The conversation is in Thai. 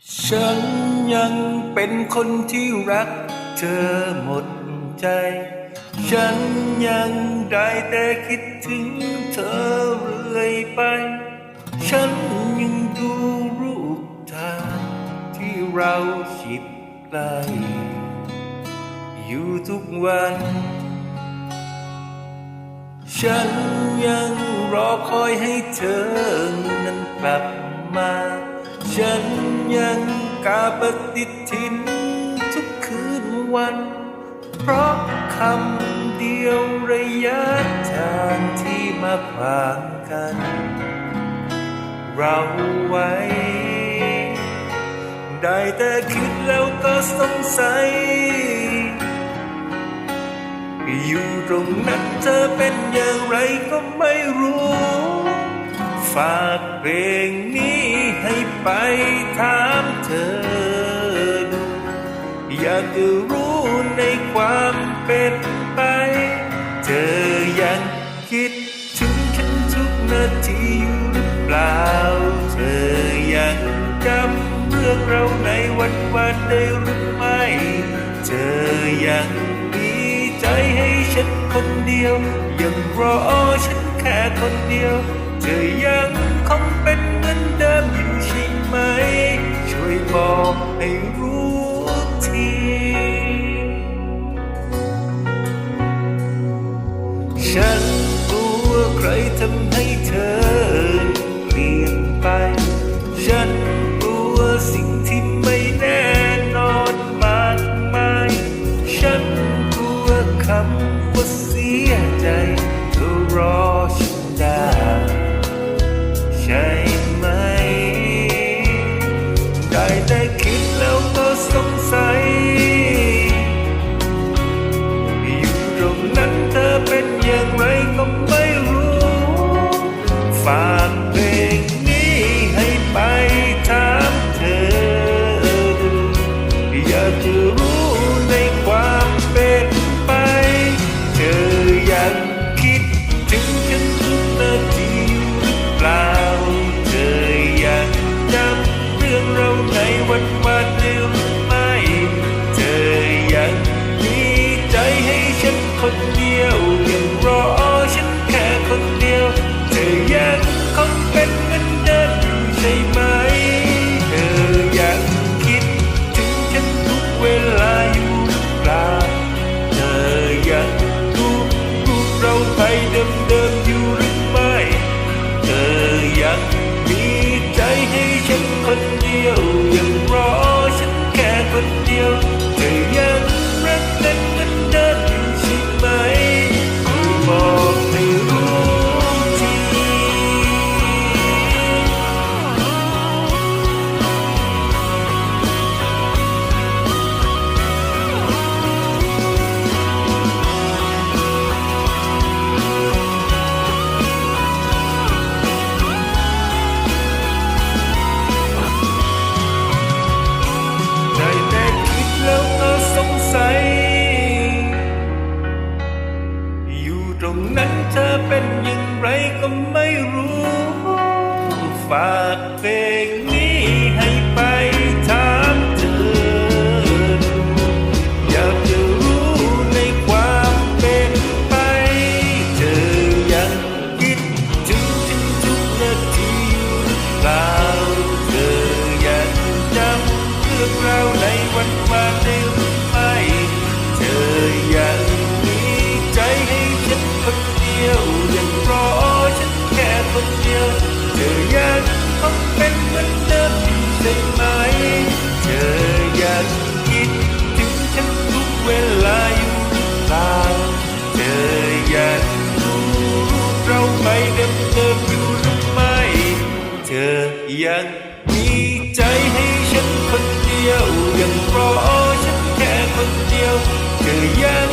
ฉันยังเป็นคนที่รักเธอหมดใจ ฉันยังได้แต่คิดถึงเธอเรื่อยไป ฉันยังดูรูปถ่ายที่เราชิดใกล้อยู่ทุกวัน ฉันยังรอคอยให้เธอนั้นกลับ ยังกาปฏิทินทุกคืนวัน เพราะคำเดียวระยะทางที่มาขวางกัน เราไว้ ได้แต่คิดแล้วก็สงสัย อยู่ตรงนั้นเธอเป็นอย่างไรก็ไม่รู้ ฝากเพลงนี้ ให้ไปถามเธอดู อยากจะรู้ในความเป็นไป เธอยังคิดถึงฉันทุกนาทีอยู่หรือเปล่า เธอยังจำเรื่องเราในวันวานได้หรือไม่ เธอยังมีใจให้ฉันคนเดียว ยังรอฉันแค่คนเดียว เธอยังคงเป็นเหมือนเดิมอยู่ใช่ไหม ช่วยบอกให้รู้ ได้แต่คิดแล้วก็สงสัย อยู่ตรงนั้นเธอเป็นอย่างไรก็ไม่รู้ ฝากเพลงนี้ให้ไปถามเธอดูอยากจะรู้ คนเดียวยังรอ ก็ไม่รู้ ฝากเพลงนี้ อยากมีใจให้ฉันคนเดียว ยังรอฉันแค่คนเดียวเธอยัง